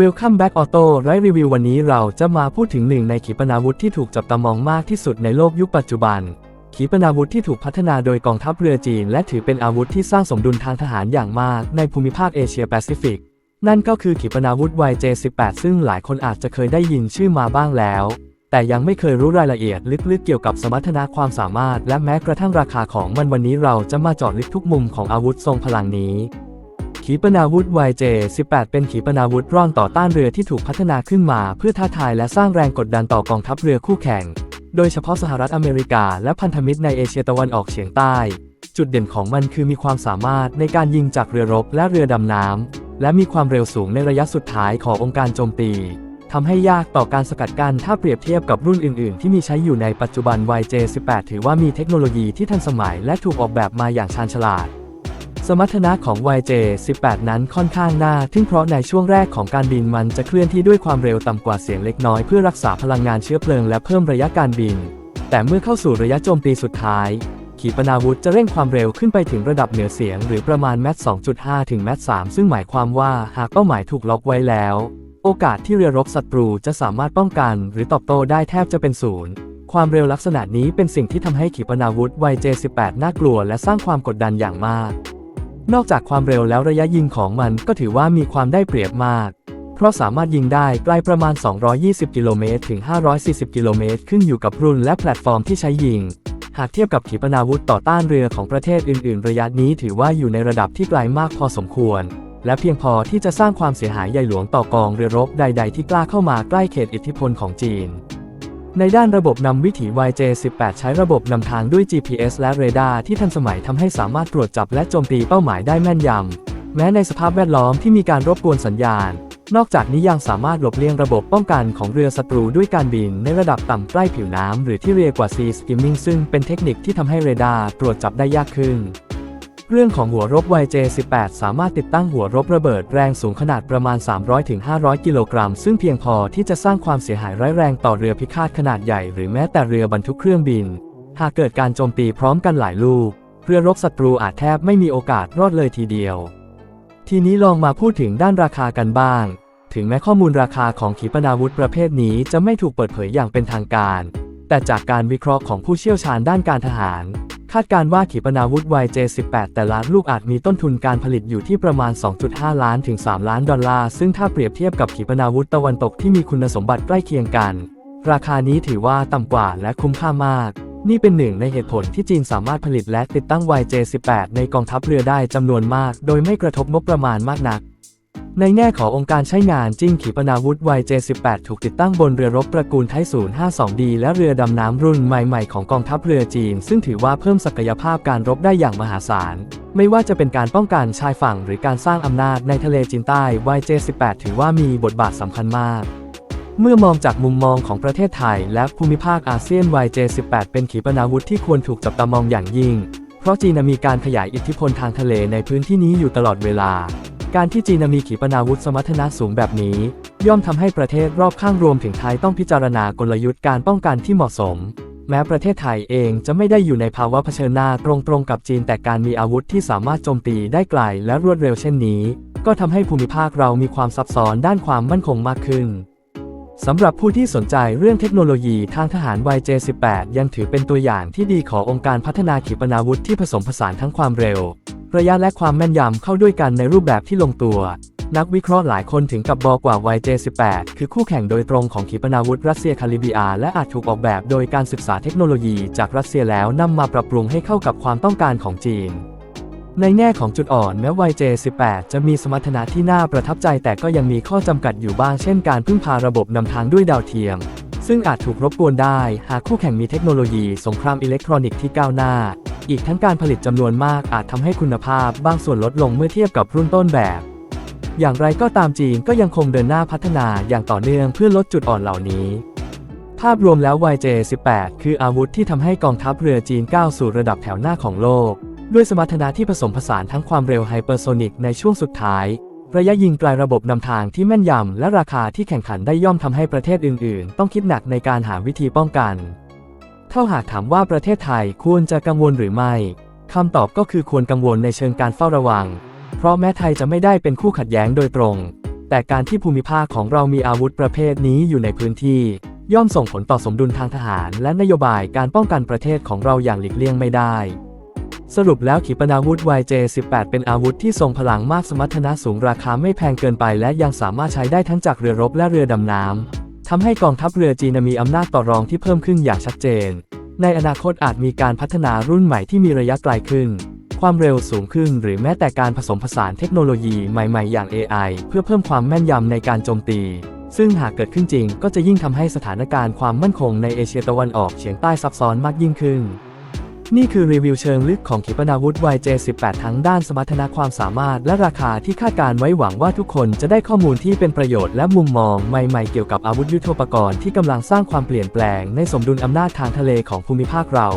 Welcome back Auto ไรรีวิววันนี้เราจะมาพูดถึงหนึ่งในขีปนาวุธที่ถูกจับตามองมากที่สุดในโลกยุคปัจจุบัน ขีปนาวุธที่ถูกพัฒนาโดยกองทัพเรือจีน และถือเป็นอาวุธที่สร้างสมดุลทางทหารอย่างมากในภูมิภาคเอเชียแปซิฟิก นั่นก็คือขีปนาวุธ YJ-18 ซึ่งหลายคนอาจจะเคยได้ยินชื่อมาบ้างแล้ว แต่ยังไม่เคยรู้รายละเอียดลึกๆเกี่ยวกับสมรรถนะความสามารถ และแม้กระทั่งราคาของมันวันนี้เราจะมาเจาะลึกทุกมุมของอาวุธทรงพลังนี้ ขีปนาวุธ YJ-18 เป็นขีปนาวุธร่อนต่อต้านเรือที่ถูกพัฒนาขึ้นมา เพื่อท้าทายและสร้างแรงกดดันต่อกองทัพเรือคู่แข่ง โดยเฉพาะสหรัฐอเมริกาและพันธมิตรในเอเชียตะวันออกเฉียงใต้ จุดเด่นของมันคือมีความสามารถในการยิงจากเรือรบและเรือดำน้ำ และมีความเร็วสูงในระยะสุดท้ายขององค์การโจมตีทำให้ยากต่อการสกัดกั้นถ้าเปรียบเทียบกับรุ่นอื่น ๆ ที่มีใช้อยู่ในปัจจุบัน YJ-18 ถือว่ามีเทคโนโลยีที่ทันสมัยและถูกออกแบบมาอย่างชาญฉลาด สมรรถนะของ YJ-18 นั้นค่อนข้างน่าทึ่งเพราะในช่วงแรกของการบินมันจะเคลื่อนที่ด้วยความเร็วต่ำกว่าเสียงเล็กน้อยเพื่อรักษาพลังงานเชื้อเพลิงและเพิ่มระยะการบิน แต่เมื่อเข้าสู่ระยะโจมตีสุดท้าย ขีปนาวุธจะเร่งความเร็วขึ้นไปถึงระดับเหนือเสียง หรือประมาณแมต2.5 ถึงแมต3ซึ่งหมายความว่าหากเป้าหมายถูกล็อกไว้แล้ว โอกาสที่เรือรบศัตรูจะสามารถป้องกัน หรือตอบโต้ได้แทบจะเป็นศูนย์ความเร็วลักษณะนี้เป็นสิ่งที่ทำให้ขีปนาวุธ YJ-18 น่ากลัวและสร้างความกดดันอย่างมาก นอกจากความเร็วแล้วระยะยิงของมันก็ถือว่ามีความได้เปรียบมาก เพราะสามารถยิงได้ไกลประมาณ 220 กิโลเมตรถึง 540 กิโลเมตรขึ้นอยู่กับรุ่นและแพลตฟอร์มที่ใช้ยิง หากเทียบกับขีปนาวุธต่อต้านเรือของประเทศอื่น ๆ ระยะนี้ถือว่าอยู่ในระดับที่ไกลมากพอสมควร และเพียงพอที่จะสร้างความเสียหายใหญ่หลวงต่อกองเรือรบใด ๆ ที่กล้าเข้ามาใกล้เขตอิทธิพลของจีน ในด้านระบบนำวิถี YJ-18 ใช้ระบบนำทางด้วย GPS และเรดาร์ที่ทันสมัยทำให้สามารถตรวจจับและโจมตีเป้าหมายได้แม่นยำ แม้ในสภาพแวดล้อมที่มีการรบกวนสัญญาณ นอกจากนี้ยังสามารถหลบเลี่ยงระบบป้องกันของเรือศัตรูด้วยการบินในระดับต่ำใกล้ผิวน้ำหรือที่เรียกว่า Sea Skimming ซึ่งเป็นเทคนิคที่ทำให้เรดาร์ตรวจจับได้ยากขึ้น เรื่องของหัวรบ YJ-18 สามารถติดตั้งหัวรบระเบิดแรงสูงขนาดประมาณ 300-500 กิโลกรัม ซึ่งเพียงพอที่จะสร้างความเสียหายร้ายแรงต่อเรือพิฆาตขนาดใหญ่หรือแม้แต่เรือบรรทุกเครื่องบิน หากเกิดการโจมตีพร้อมกันหลายลูก เรือรบศัตรูอาจแทบไม่มีโอกาสรอดเลยทีเดียว ทีนี้ลองมาพูดถึงด้านราคากันบ้าง ถึงแม้ข้อมูลราคาของขีปนาวุธประเภทนี้จะไม่ถูกเปิดเผยอย่างเป็นทางการ แต่จากการวิเคราะห์ของผู้เชี่ยวชาญด้านการทหาร คาดการว่าขีปนาวุธ YJ-18 แต่ละลูกอาจมีต้นทุนการผลิตอยู่ที่ประมาณ 2.5 ล้านถึง 3 ล้านดอลลาร์ ซึ่งถ้าเปรียบเทียบกับขีปนาวุธตะวันตกที่มีคุณสมบัติใกล้เคียงกัน ราคานี้ถือว่าต่ำกว่าและคุ้มค่ามาก นี่เป็นหนึ่งในเหตุผลที่จีนสามารถผลิตและติดตั้ง YJ-18 ในกองทัพเรือได้จำนวนมาก โดยไม่กระทบงบประมาณมากนัก ในแง่ขององค์การใช้งานจิ้งขีปนาวุธ YJ-18 ถูกติดตั้งบนเรือรบตระกูลไทสูน 52D และเรือดำน้ำรุ่นใหม่ๆ ของกองทัพเรือจีน ซึ่งถือว่าเพิ่มศักยภาพการรบได้อย่างมหาศาล ไม่ว่าจะเป็นการป้องกันชายฝั่งหรือการสร้างอำนาจในทะเลจีนใต้ YJ-18 ถือว่ามีบทบาทสำคัญมาก เมื่อมองจากมุมมองของประเทศไทย และภูมิภาคอาเซียน YJ-18 เป็นขีปนาวุธที่ควรถูกจับตามองอย่างยิ่ง เพราะจีนมีการขยายอิทธิพลทางทะเลในพื้นที่นี้อยู่ตลอดเวลา การที่จีนมีขีปนาวุธสมรรถนะสูงแบบนี้ ย่อมทำให้ประเทศรอบข้างรวมถึงไทยต้องพิจารณากลยุทธ์การป้องกันที่เหมาะสม แม้ประเทศไทยเองจะไม่ได้อยู่ในภาวะเผชิญหน้าตรงๆกับจีน แต่การมีอาวุธที่สามารถโจมตีได้ไกลและรวดเร็วเช่นนี้ ก็ทำให้ภูมิภาคเรามีความซับซ้อนด้านความมั่นคงมากขึ้นสำหรับผู้ที่สนใจเรื่องเทคโนโลยีทางทหาร YJ-18 ยังถือเป็นตัวอย่างที่ดีขององค์การพัฒนาขีปนาวุธที่ผสมผสานทั้งความเร็ว ระยะและความแม่นยำเข้าด้วยกันในรูปแบบที่ลงตัว นักวิเคราะห์หลายคนถึงกับบอกว่า YJ-18 คือคู่แข่งโดยตรงของขีปนาวุธรัสเซียคาลิบียและอาจถูกออกแบบโดยการศึกษาเทคโนโลยีจากรัสเซียแล้วนำมาปรับปรุงให้เข้ากับความต้องการของจีนในแง่ของจุดอ่อนแม้ YJ-18 จะมีสมรรถนะที่น่าประทับใจแต่ก็ยังมีข้อจำกัดอยู่บ้างเช่นการพึ่งพาระบบนำทางด้วยดาวเทียม ซึ่งอาจถูกรบกวนได้ หากคู่แข่งมีเทคโนโลยีสงครามอิเล็กทรอนิกส์ที่ก้าวหน้า อีกทั้งการผลิตจำนวนมากอาจทำให้คุณภาพบางส่วนลดลงเมื่อเทียบกับรุ่นต้นแบบ อย่างไรก็ตามจีนก็ยังคงเดินหน้าพัฒนาอย่างต่อเนื่องเพื่อลดจุดอ่อนเหล่านี้ ภาพรวมแล้ว YJ-18 คืออาวุธที่ทำให้กองทัพเรือจีนก้าวสู่ระดับแถวหน้าของโลก ด้วยสมรรถนะที่ผสมผสานทั้งความเร็วไฮเปอร์โซนิกในช่วงสุดท้ายระยะยิงไกลระบบนำทางที่แม่นยำและราคาที่แข่งขันได้ย่อมทำให้ประเทศอื่น ๆ ต้องคิดหนักในการหาวิธีป้องกัน ถ้าหากถามว่าประเทศไทยควรจะกังวลหรือไม่คำตอบก็คือควรกังวลในเชิงการเฝ้าระวัง เพราะแม้ไทยจะไม่ได้เป็นคู่ขัดแย้งโดยตรง แต่การที่ภูมิภาคของเรามีอาวุธประเภทนี้อยู่ในพื้นที่ ย่อมส่งผลต่อสมดุลทางทหาร และนโยบายการป้องกันประเทศของเราอย่างหลีกเลี่ยงไม่ได้ สรุปแล้วขีปนาวุธ YJ-18 เป็นอาวุธที่ทรงพลังมากสมรรถนะสูงราคาไม่แพงเกินไป และยังสามารถใช้ได้ทั้งจากเรือรบและเรือดำน้ำ ทำให้กองทัพเรือจีนมีอำนาจต่อรองที่เพิ่มขึ้นอย่างชัดเจน ในอนาคตอาจมีการพัฒนารุ่นใหม่ที่มีระยะไกลขึ้น ความเร็วสูงขึ้นหรือแม้แต่การผสมผสานเทคโนโลยีใหม่ๆ อย่าง AI เพื่อเพิ่มความแม่นยำในการโจมตี ซึ่งหากเกิดขึ้นจริงก็จะยิ่งทำให้สถานการณ์ความมั่นคงในเอเชียตะวันออกเฉียงใต้ซับซ้อนมากยิ่งขึ้น นี่คือรีวิวเชิงลึกของขีปนาวุธ YJ-18 ทั้งด้านสมรรถนะความสามารถและราคาที่คาดการไว้หวังว่าทุกคนจะได้ข้อมูลที่เป็นประโยชน์และมุมมองใหม่ๆเกี่ยวกับอาวุธยุทโธปกรณ์ที่กำลังสร้างความเปลี่ยนแปลงในสมดุลอำนาจทางทะเลของภูมิภาคเรา